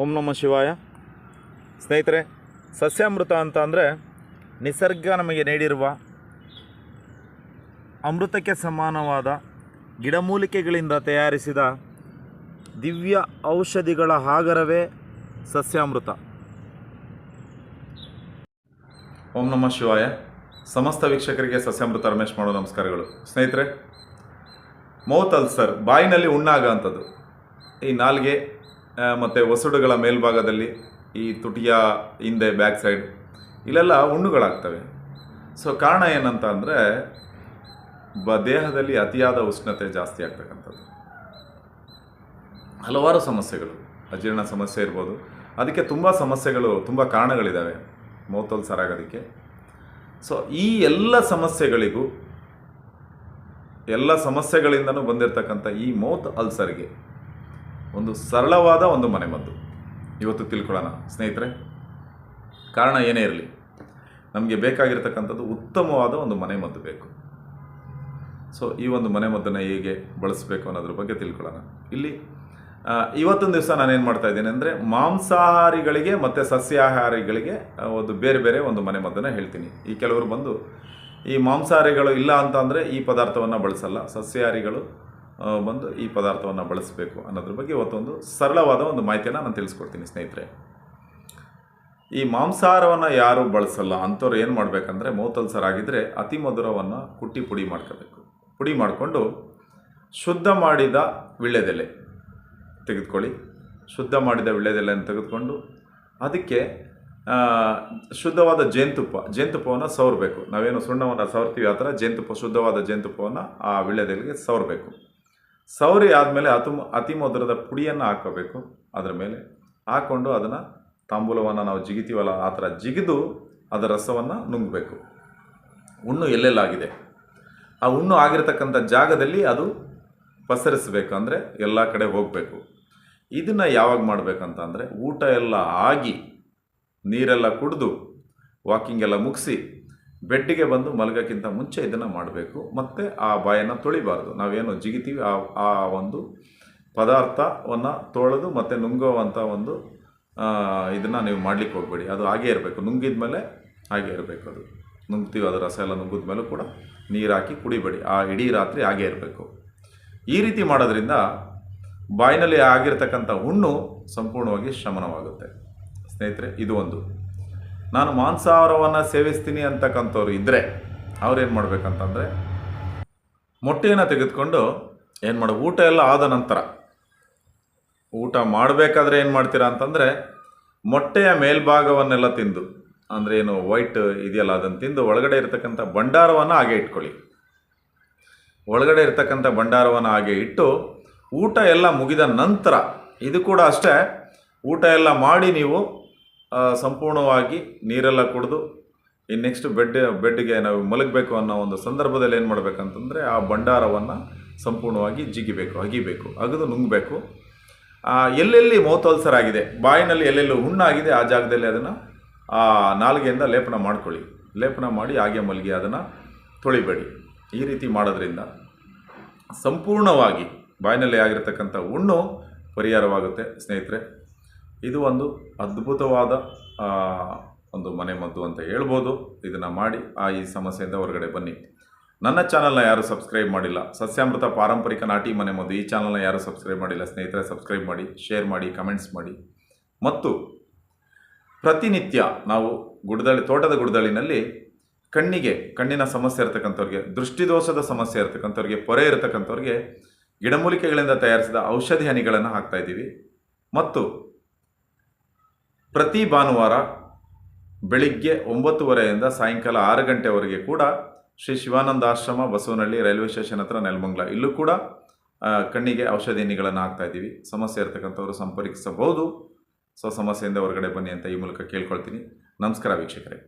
ಓಂ ನಮ ಶಿವಾಯ. ಸ್ನೇಹಿತರೆ, ಸಸ್ಯಾಮೃತ ಅಂತ ಅಂದರೆ ನಿಸರ್ಗ ನಮಗೆ ನೀಡಿರುವ ಅಮೃತಕ್ಕೆ ಸಮಾನವಾದ ಗಿಡಮೂಲಿಕೆಗಳಿಂದ ತಯಾರಿಸಿದ ದಿವ್ಯ ಔಷಧಿಗಳ ಆಗರವೇ ಸಸ್ಯಾಮೃತ. ಓಂ ನಮ ಶಿವಾಯ. ಸಮಸ್ತ ವೀಕ್ಷಕರಿಗೆ ಸಸ್ಯಾಮೃತ ರಮೇಶ್ ಮಾಡೋ ನಮಸ್ಕಾರಗಳು. ಸ್ನೇಹಿತರೆ, ಮೌತ್ ಅಲ್ಸರ್ ಬಾಯಿನಲ್ಲಿ ಉಣ್ಣಾಗ ಅಂಥದ್ದು ಈ ನಾಲ್ಗೆ ಮತ್ತು ಒಸಡುಗಳ ಮೇಲ್ಭಾಗದಲ್ಲಿ ಈ ತುಟಿಯ ಹಿಂದೆ ಬ್ಯಾಕ್ ಸೈಡ್ ಇಲ್ಲೆಲ್ಲ ಹುಣ್ಣುಗಳಾಗ್ತವೆ ಸೊ ಕಾರಣ ಏನಂತ ಅಂದರೆ, ಬ ದೇಹದಲ್ಲಿ ಅತಿಯಾದ ಉಷ್ಣತೆ ಜಾಸ್ತಿ ಆಗ್ತಕ್ಕಂಥದ್ದು. ಹಲವಾರು ಸಮಸ್ಯೆಗಳು, ಅಜೀರ್ಣ ಸಮಸ್ಯೆ ಇರ್ಬೋದು. ಅದಕ್ಕೆ ತುಂಬ ಸಮಸ್ಯೆಗಳು, ತುಂಬ ಕಾರಣಗಳಿದ್ದಾವೆ ಮೌತ್ ಅಲ್ಸರ್ ಆಗೋದಕ್ಕೆ ಸೊ ಈ ಎಲ್ಲ ಸಮಸ್ಯೆಗಳಿಗೂ, ಎಲ್ಲ ಸಮಸ್ಯೆಗಳಿಂದನೂ ಬಂದಿರತಕ್ಕಂಥ ಈ ಮೌತ್ ಅಲ್ಸರ್ಗೆ ಒಂದು ಸರಳವಾದ ಒಂದು ಮನೆಮದ್ದು. ಇವತ್ತು ತಿಳ್ಕೊಳ್ಳೋಣ, ಸ್ನೇಹಿತರೆ. ಕಾರಣ ಏನೇ ಇರಲಿ, ನಮಗೆ ಬೇಕಾಗಿರ್ತಕ್ಕಂಥದ್ದು ಉತ್ತಮವಾದ ಒಂದು ಮನೆಮದ್ದು ಬೇಕು. ಸೊ ಈ ಒಂದು ಮನೆಮದ್ದನ್ನು ಹೇಗೆ ಬಳಸಬೇಕು ಅನ್ನೋದ್ರ ಬಗ್ಗೆ ತಿಳ್ಕೊಳ್ಳೋಣ. ಇಲ್ಲಿ ಇವತ್ತೊಂದು ದಿವಸ ನಾನೇನು ಮಾಡ್ತಾ ಇದ್ದೀನಿ ಅಂದರೆ, ಮಾಂಸಾಹಾರಿಗಳಿಗೆ ಮತ್ತು ಸಸ್ಯಾಹಾರಿಗಳಿಗೆ ಒಂದು ಬೇರೆ ಬೇರೆ ಒಂದು ಮನೆಮದ್ದನ್ನು ಹೇಳ್ತೀನಿ. ಈ ಕೆಲವರು ಬಂದು, ಈ ಮಾಂಸಾಹಾರಿಗಳು ಇಲ್ಲ ಅಂತ ಅಂದರೆ ಈ ಪದಾರ್ಥವನ್ನು ಬಳಸಲ್ಲ. ಸಸ್ಯಾಹಾರಿಗಳು ಬಂದು ಈ ಪದಾರ್ಥವನ್ನು ಬಳಸಬೇಕು ಅನ್ನೋದ್ರ ಬಗ್ಗೆ ಇವತ್ತೊಂದು ಸರಳವಾದ ಒಂದು ಮಾಹಿತಿಯನ್ನು ನಾನು ತಿಳಿಸ್ಕೊಡ್ತೀನಿ ಸ್ನೇಹಿತರೆ. ಈ ಮಾಂಸಾಹಾರವನ್ನು ಯಾರೂ ಬಳಸಲ್ಲ ಅಂಥವ್ರು ಏನು ಮಾಡಬೇಕಂದ್ರೆ ಮೌತಲ್ಸರ್ ಆಗಿದ್ದರೆ ಅತಿ ಮಧುರವನ್ನು ಕುಟ್ಟಿ ಪುಡಿ ಮಾಡ್ಕೋಬೇಕು. ಪುಡಿ ಮಾಡಿಕೊಂಡು ಶುದ್ಧ ಮಾಡಿದ ವಿಳ್ಯದೆಲೆ ತೆಗೆದುಕೊಳ್ಳಿ. ಶುದ್ಧ ಮಾಡಿದ ವಿಳ್ಯದೆಲೆಯನ್ನು ತೆಗೆದುಕೊಂಡು ಅದಕ್ಕೆ ಶುದ್ಧವಾದ ಜೇನುತುಪ್ಪ, ಜೇನುತುಪ್ಪವನ್ನು ಸವರಬೇಕು. ನಾವೇನು ಸುಣ್ಣವನ್ನು ಸವರ್ತೀವಿ ಆ ಥರ ಜೇನುತುಪ್ಪ, ಶುದ್ಧವಾದ ಜೇನುತುಪ್ಪವನ್ನು ಆ ವಿಳ್ಯದೆಲೆಗೆ ಸವರಬೇಕು. ಸವರಿ ಆದಮೇಲೆ ಅತು ಅತಿ ಮಧುರದ ಪುಡಿಯನ್ನು ಹಾಕೋಬೇಕು ಅದರ ಮೇಲೆ ಹಾಕ್ಕೊಂಡು ಅದನ್ನು ತಾಂಬೂಲವನ್ನು ನಾವು ಜಿಗಿತೀವಲ್ಲ, ಆ ಥರ ಜಿಗಿದು ಅದರ ರಸವನ್ನು ನುಂಗಬೇಕು. ಹುಣ್ಣು ಎಲ್ಲೆಲ್ಲಾಗಿದೆ. ಆ ಹುಣ್ಣು ಆಗಿರತಕ್ಕಂಥ ಜಾಗದಲ್ಲಿ ಅದು ಪಸರಿಸಬೇಕು ಅಂದರೆ ಎಲ್ಲ ಕಡೆ ಹೋಗಬೇಕು. ಇದನ್ನು ಯಾವಾಗ ಮಾಡಬೇಕಂತಂದರೆ ಊಟ ಎಲ್ಲ ಆಗಿ ನೀರೆಲ್ಲ ಕುಡಿದು, ವಾಕಿಂಗ್ ಎಲ್ಲ ಮುಗಿಸಿ ಬೆಡ್ಡಿಗೆ ಬಂದು ಮಲಗೋಕ್ಕಿಂತ ಮುಂಚೆ ಇದನ್ನು ಮಾಡಬೇಕು. ಮತ್ತು ಆ ಬಾಯನ್ನು ತೊಳಿಬಾರ್ದು. ನಾವೇನು ಜಿಗಿತೀವಿ, ಆ ಆ ಒಂದು ಪದಾರ್ಥವನ್ನು ತೊಳೆದು ಮತ್ತು ನುಂಗುವಂಥ ಒಂದು ಇದನ್ನು ನೀವು ಮಾಡಲಿಕ್ಕೆ ಹೋಗಬೇಡಿ. ಅದು ಹಾಗೇ ಇರಬೇಕು. ನುಂಗಿದ ಮೇಲೆ ಹಾಗೇ ಇರಬೇಕು ಅದು. ನುಂಗ್ತೀವಿ, ಅದು ರಸ ಎಲ್ಲ ನುಂಗಿದ ಮೇಲೂ ಕೂಡ ನೀರು ಹಾಕಿ ಕುಡಿಬೇಡಿ. ಆ ಇಡೀ ರಾತ್ರಿ ಹಾಗೇ ಇರಬೇಕು. ಈ ರೀತಿ ಮಾಡೋದ್ರಿಂದ ಬಾಯಿನಲ್ಲಿ ಆಗಿರ್ತಕ್ಕಂಥ ಹುಣ್ಣು ಸಂಪೂರ್ಣವಾಗಿ ಶಮನವಾಗುತ್ತೆ. ಸ್ನೇಹಿತರೆ, ಇದು ಒಂದು. ನಾನು ಮಾಂಸಾಹಾರವನ್ನು ಸೇವಿಸ್ತೀನಿ ಅಂತಕ್ಕಂಥವ್ರು ಇದ್ದರೆ ಅವ್ರೇನು ಮಾಡಬೇಕಂತಂದರೆ ಮೊಟ್ಟೆಯನ್ನು ತೆಗೆದುಕೊಂಡು ಏನು ಮಾಡು, ಊಟ ಎಲ್ಲ ಆದ ನಂತರ ಊಟ ಮಾಡಬೇಕಾದ್ರೆ ಏನು ಮಾಡ್ತೀರಾ ಅಂತಂದರೆ ಮೊಟ್ಟೆಯ ಮೇಲ್ಭಾಗವನ್ನೆಲ್ಲ ತಿಂದು, ಅಂದರೆ ಏನು ವೈಟ್ ಇದೆಯಲ್ಲ, ಅದನ್ನು ತಿಂದು ಒಳಗಡೆ ಇರತಕ್ಕಂಥ ಭಂಡಾರವನ್ನು ಹಾಗೆ ಇಟ್ಕೊಳ್ಳಿ. ಒಳಗಡೆ ಇರತಕ್ಕಂಥ ಭಂಡಾರವನ್ನು ಹಾಗೆ ಇಟ್ಟು ಊಟ ಎಲ್ಲ ಮುಗಿದ ನಂತರ, ಇದು ಕೂಡ ಅಷ್ಟೇ, ಊಟ ಎಲ್ಲ ಮಾಡಿ ನೀವು ಸಂಪೂರ್ಣವಾಗಿ ನೀರೆಲ್ಲ ಕುಡಿದು ಈ ನೆಕ್ಸ್ಟ್ ಬೆಡ್ ಬೆಡ್ಗೆ ನಾವು ಮಲಗಬೇಕು ಅನ್ನೋ ಒಂದು ಸಂದರ್ಭದಲ್ಲಿ ಏನು ಮಾಡಬೇಕಂತಂದರೆ ಆ ಭಂಡಾರವನ್ನು ಸಂಪೂರ್ಣವಾಗಿ ಜಿಗಿಬೇಕು, ಅಗಿಬೇಕು, ಅಗದು ನುಂಗಬೇಕು. ಎಲ್ಲೆಲ್ಲಿ ಮೌತಲ್ಸರ್ ಆಗಿದೆ ಬಾಯಿನಲ್ಲಿ ಎಲ್ಲೆಲ್ಲಿ ಹುಣ್ಣಾಗಿದೆ, ಆ ಜಾಗದಲ್ಲಿ ಅದನ್ನು, ಆ, ನಾಲ್ಗೆಯಿಂದ ಲೇಪನ ಮಾಡ್ಕೊಳ್ಳಿ. ಲೇಪನ ಮಾಡಿ ಹಾಗೆ ಮಲಗಿ ಅದನ್ನು ತೊಳಿಬೇಡಿ. ಈ ರೀತಿ ಮಾಡೋದ್ರಿಂದ ಸಂಪೂರ್ಣವಾಗಿ ಬಾಯಿನಲ್ಲಿ ಆಗಿರತಕ್ಕಂಥ ಹುಣ್ಣು ಪರಿಹಾರವಾಗುತ್ತೆ. ಸ್ನೇಹಿತರೆ ಇದು ಒಂದು ಅದ್ಭುತವಾದ ಒಂದು ಮನೆಮದ್ದು ಅಂತ ಹೇಳ್ಬೋದು. ಇದನ್ನು ಮಾಡಿ ಆ ಈ ಸಮಸ್ಯೆಯಿಂದ ಹೊರಗಡೆ ಬನ್ನಿ. ನನ್ನ ಚಾನಲ್ನ ಯಾರು ಸಬ್ಸ್ಕ್ರೈಬ್ ಮಾಡಿಲ್ಲ, ಸಸ್ಯಾಮೃತ ಪಾರಂಪರಿಕ ನಾಟಿ ಮನೆಮದ್ದು ಈ ಚಾನಲ್ನ ಯಾರು ಸಬ್ಸ್ಕ್ರೈಬ್ ಮಾಡಿಲ್ಲ, ಸ್ನೇಹಿತರೆ ಸಬ್ಸ್ಕ್ರೈಬ್ ಮಾಡಿ, ಶೇರ್ ಮಾಡಿ, ಕಮೆಂಟ್ಸ್ ಮಾಡಿ. ಮತ್ತು ಪ್ರತಿನಿತ್ಯ ನಾವು ಗುಡ್ದಳ್ಳಿ, ತೋಟದ ಗುಡ್ದಳ್ಳಿನಲ್ಲಿ ಕಣ್ಣಿಗೆ, ಕಣ್ಣಿನ ಸಮಸ್ಯೆ ಇರತಕ್ಕಂಥವ್ರಿಗೆ, ದೃಷ್ಟಿದೋಷದ ಸಮಸ್ಯೆ ಇರತಕ್ಕಂಥವ್ರಿಗೆ, ಪೊರೆ ಇರತಕ್ಕಂಥವ್ರಿಗೆ ಗಿಡಮೂಲಿಕೆಗಳಿಂದ ತಯಾರಿಸಿದ ಔಷಧಿ ಹನಿಗಳನ್ನು ಹಾಕ್ತಾಯಿದ್ದೀವಿ ಮತ್ತು ಪ್ರತಿ ಭಾನುವಾರ ಬೆಳಿಗ್ಗೆ ಒಂಬತ್ತುವರೆಯಿಂದ ಸಾಯಂಕಾಲ ಆರು ಗಂಟೆವರೆಗೆ ಕೂಡ ಶ್ರೀ ಶಿವಾನಂದ ಆಶ್ರಮ ಬಸವನಹಳ್ಳಿ ರೈಲ್ವೆ ಸ್ಟೇಷನ್ ಹತ್ರ ನೆಲಮಂಗ್ಲ. ಇಲ್ಲೂ ಕೂಡ ಕಣ್ಣಿಗೆ ಔಷಧಿ ಹನಿಗಳನ್ನು ಹಾಕ್ತಾ ಇದ್ದೀವಿ. ಸಮಸ್ಯೆ ಇರತಕ್ಕಂಥವ್ರು ಸಂಪರ್ಕಿಸಬಹುದು. ಸೊ ಸಮಸ್ಯೆಯಿಂದ ಹೊರಗಡೆ ಬನ್ನಿ ಅಂತ ಈ ಮೂಲಕ ಕೇಳ್ಕೊಳ್ತೀನಿ. ನಮಸ್ಕಾರ ವೀಕ್ಷಕರೇ.